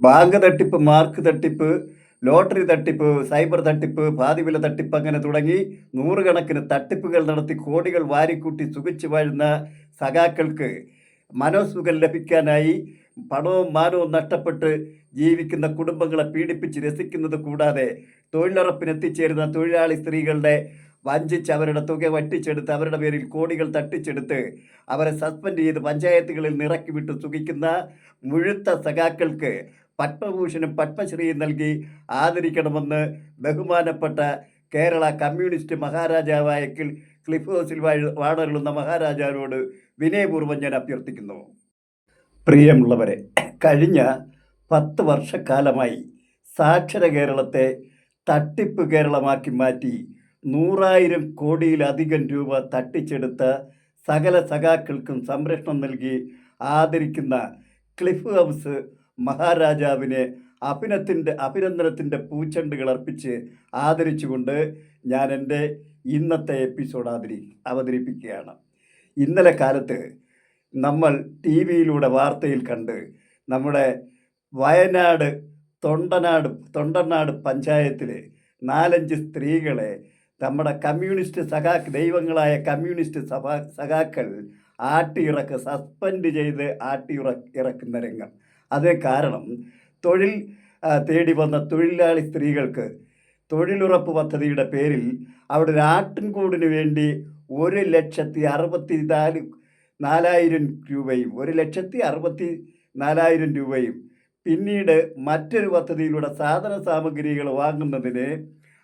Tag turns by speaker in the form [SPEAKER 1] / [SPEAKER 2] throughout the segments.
[SPEAKER 1] Bank തട്ടിപ്പ് mark തട്ടിപ്പ് lottery തട്ടിപ്പ് സൈബർ തട്ടിപ്പ് പാതിവില തട്ടിപ്പ് അങ്ങനെ തുടങ്ങി നൂറുകണക്കിന് തട്ടിപ്പുകൾ നടത്തി കോടികൾ വാരിക്കൂട്ടി സുഖിച്ചു വാഴുന്ന സഖാക്കൾക്ക് മനോസുഖം ലഭിക്കാനായി പണവും മാനവും നഷ്ടപ്പെട്ട് ജീവിക്കുന്ന കുടുംബങ്ങളെ പീഡിപ്പിച്ച് രസിക്കുന്നത് കൂടാതെ തൊഴിലുറപ്പിന് എത്തിച്ചേരുന്ന തൊഴിലാളി സ്ത്രീകളുടെ വഞ്ചിച്ച് അവരുടെ തുക വറ്റിച്ചെടുത്ത് അവരുടെ പേരിൽ കോടികൾ തട്ടിച്ചെടുത്ത് അവരെ സസ്പെൻഡ് ചെയ്ത് പഞ്ചായത്തുകളിൽ നിറക്കി വിട്ട് സുഖിക്കുന്ന മുഴുത്ത സഖാക്കൾക്ക് പത്മഭൂഷണും പത്മശ്രീയും നൽകി ആദരിക്കണമെന്ന് ബഹുമാനപ്പെട്ട കേരള കമ്മ്യൂണിസ്റ്റ് മഹാരാജാവായ ക്ലിഫ് ഹൗസിൽ വാണരുളുന്ന മഹാരാജാവിനോട് വിനയപൂർവം ഞാൻ അഭ്യർത്ഥിക്കുന്നു. പ്രിയമുള്ളവരെ കഴിഞ്ഞ പത്ത് വർഷക്കാലമായി സാക്ഷര കേരളത്തെ തട്ടിപ്പ് കേരളമാക്കി മാറ്റി നൂറായിരം കോടിയിലധികം രൂപ തട്ടിച്ചെടുത്ത സകല സഖാക്കൾക്കും സംരക്ഷണം നൽകി ആദരിക്കുന്ന ക്ലിഫ് ഹൗസ് മഹാരാജാവിനെ അഭിനത്തിന്റെ അഭിനന്ദനത്തിന്റെ പൂച്ചെണ്ടുകൾ അർപ്പിച്ച് ആദരിച്ചുകൊണ്ട് ഞാൻ എന്റെ ഇന്നത്തെ എപ്പിസോഡ് ആദരി അവതരിപ്പിക്കുകയാണ്. ഇന്നലെ കാലത്ത് നമ്മൾ ടി വിയിലൂടെ വാർത്തയിൽ കണ്ട് നമ്മുടെ വയനാട് തൊണ്ടനാട് തൊണ്ടനാട് പഞ്ചായത്തിൽ നാലഞ്ച് സ്ത്രീകളെ നമ്മുടെ കമ്മ്യൂണിസ്റ്റ് സഖാ ദൈവങ്ങളായ കമ്മ്യൂണിസ്റ്റ് സഭാ സഖാക്കൾ ആട്ടിയിറക്ക് സസ്പെൻഡ് ചെയ്ത് ആട്ടിയിറ ഇറക്കുന്ന രംഗം. അത് കാരണം തൊഴിൽ തേടി വന്ന തൊഴിലാളി സ്ത്രീകൾക്ക് തൊഴിലുറപ്പ് പദ്ധതിയുടെ പേരിൽ അവിടെ ഒരു ആട്ടിൻകൂടിന് വേണ്ടി ഒരു ലക്ഷത്തി അറുപത്തി നാല് നാലായിരം രൂപയും ഒരു ലക്ഷത്തി അറുപത്തി നാലായിരം രൂപയും പിന്നീട് മറ്റൊരു പദ്ധതിയിലൂടെ സാധന സാമഗ്രികൾ വാങ്ങുന്നതിന്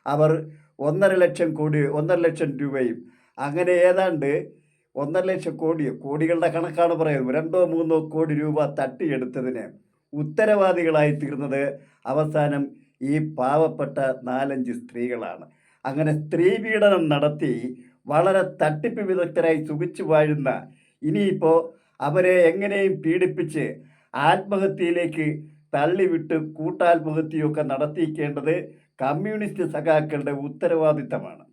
[SPEAKER 1] അവർ ഒന്നര ലക്ഷം കോടി ഒന്നര ലക്ഷം രൂപയും അങ്ങനെ ഏതാണ്ട് ഒന്നര ലക്ഷം കോടി കോടികളുടെ കണക്കാണ് പറയുന്നത്. രണ്ടോ മൂന്നോ കോടി രൂപ തട്ടിയെടുത്തതിന് ഉത്തരവാദികളായി തീർന്നത് അവസാനം ഈ പാവപ്പെട്ട നാലഞ്ച് സ്ത്രീകളാണ്. അങ്ങനെ സ്ത്രീ പീഡനം നടത്തി വളരെ തട്ടിപ്പ് വിദഗ്ധരായി സുഖിച്ചു വാഴുന്ന ഇനിയിപ്പോൾ അവരെ എങ്ങനെയും പീഡിപ്പിച്ച് ആത്മഹത്യയിലേക്ക് തള്ളിവിട്ട് കൂട്ടാത്മഹത്യയൊക്കെ നടത്തിക്കേണ്ടത് കമ്മ്യൂണിസ്റ്റ് സഖാക്കളുടെ ഉത്തരവാദിത്തമാണ്.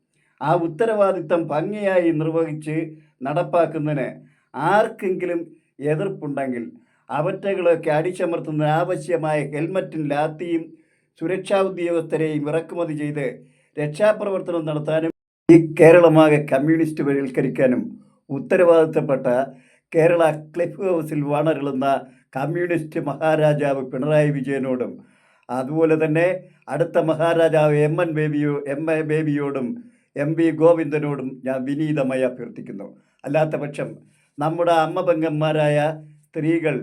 [SPEAKER 1] ആ ഉത്തരവാദിത്തം ഭംഗിയായി നിർവഹിച്ച് നടപ്പാക്കുന്നതിന് ആർക്കെങ്കിലും എതിർപ്പുണ്ടെങ്കിൽ അവറ്റകളൊക്കെ അടിച്ചമർത്തുന്ന ആവശ്യമായ ഹെൽമറ്റും ലാത്തിയും സുരക്ഷാ ഉദ്യോഗസ്ഥരെയും ഇറക്കുമതി ചെയ്ത് രക്ഷാപ്രവർത്തനം നടത്താനും ഈ കേരളമാകെ കമ്മ്യൂണിസ്റ്റ് വൽക്കരിക്കാനും ഉത്തരവാദിത്തപ്പെട്ട കേരള ക്ലിഫ് ഹൗസിൽ വാണരുളുന്ന കമ്മ്യൂണിസ്റ്റ് മഹാരാജാവ് പിണറായി വിജയനോടും അതുപോലെ തന്നെ അടുത്ത മഹാരാജാവ് എം എൻ ബേബിയോ എം എ ബേബിയോടും എം വി ഗോവിന്ദനോടും ഞാൻ വിനീതമായി അഭ്യർത്ഥിക്കുന്നു. അല്ലാത്ത പക്ഷം നമ്മുടെ അമ്മ പെങ്ങന്മാരായ സ്ത്രീകൾ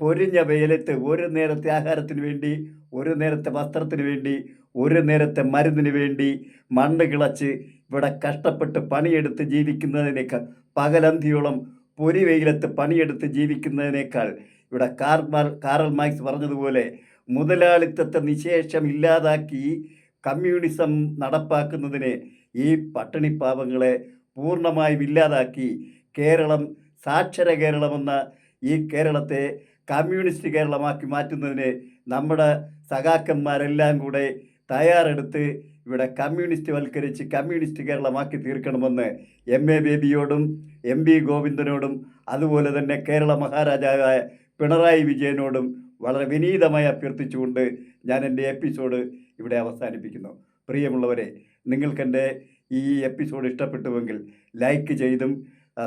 [SPEAKER 1] പൊരിഞ്ഞ വെയിലത്ത് ഒരു നേരത്തെ ആഹാരത്തിന് വേണ്ടി ഒരു നേരത്തെ വസ്ത്രത്തിന് വേണ്ടി ഒരു നേരത്തെ മരുന്നിന് വേണ്ടി മണ്ണ് കിളച്ച് ഇവിടെ കഷ്ടപ്പെട്ട് പണിയെടുത്ത് ജീവിക്കുന്നതിനേക്കാൾ പകലന്തിയോളം പൊരി വെയിലത്ത് പണിയെടുത്ത് ജീവിക്കുന്നതിനേക്കാൾ ഇവിടെ കാർമാർ കാറൽ മാർക്സ് പറഞ്ഞതുപോലെ മുതലാളിത്തത്തെ നിശേഷം ഇല്ലാതാക്കി കമ്മ്യൂണിസം നടപ്പാക്കുന്നതിന് ഈ പട്ടിണിപ്പാവങ്ങളെ പൂർണമായും ഇല്ലാതാക്കി കേരളം സാക്ഷര കേരളമെന്ന ഈ കേരളത്തെ കമ്മ്യൂണിസ്റ്റ് കേരളമാക്കി മാറ്റുന്നതിന് നമ്മുടെ സഖാക്കന്മാരെല്ലാം കൂടെ തയ്യാറെടുത്ത് ഇവിടെ കമ്മ്യൂണിസ്റ്റ് വൽക്കരിച്ച് കമ്മ്യൂണിസ്റ്റ് കേരളമാക്കി തീർക്കണമെന്ന് എം എ ബേബിയോടും എം ബി ഗോവിന്ദനോടും അതുപോലെ തന്നെ കേരള മഹാരാജാവായ പിണറായി വിജയനോടും വളരെ വിനീതമായി അഭ്യർത്ഥിച്ചുകൊണ്ട് ഞാൻ എന്റെ എപ്പിസോഡ് ഇവിടെ അവസാനിപ്പിക്കുന്നു. പ്രിയമുള്ളവരെ നിങ്ങൾക്കെന്റെ ഈ എപ്പിസോഡ് ഇഷ്ടപ്പെട്ടുവെങ്കിൽ ലൈക്ക് ചെയ്തും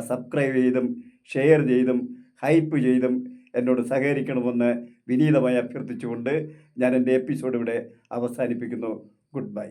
[SPEAKER 1] സബ്സ്ക്രൈബ് ചെയ്തും ഷെയർ ചെയ്തും ഹൈപ്പ് ചെയ്തും എന്നോട് സഹകരിക്കണമെന്ന് വിനീതമായി അഭ്യർത്ഥിച്ചുകൊണ്ട് ഞാൻ എന്റെ എപ്പിസോഡ് ഇവിടെ അവസാനിപ്പിക്കുന്നു. Good bye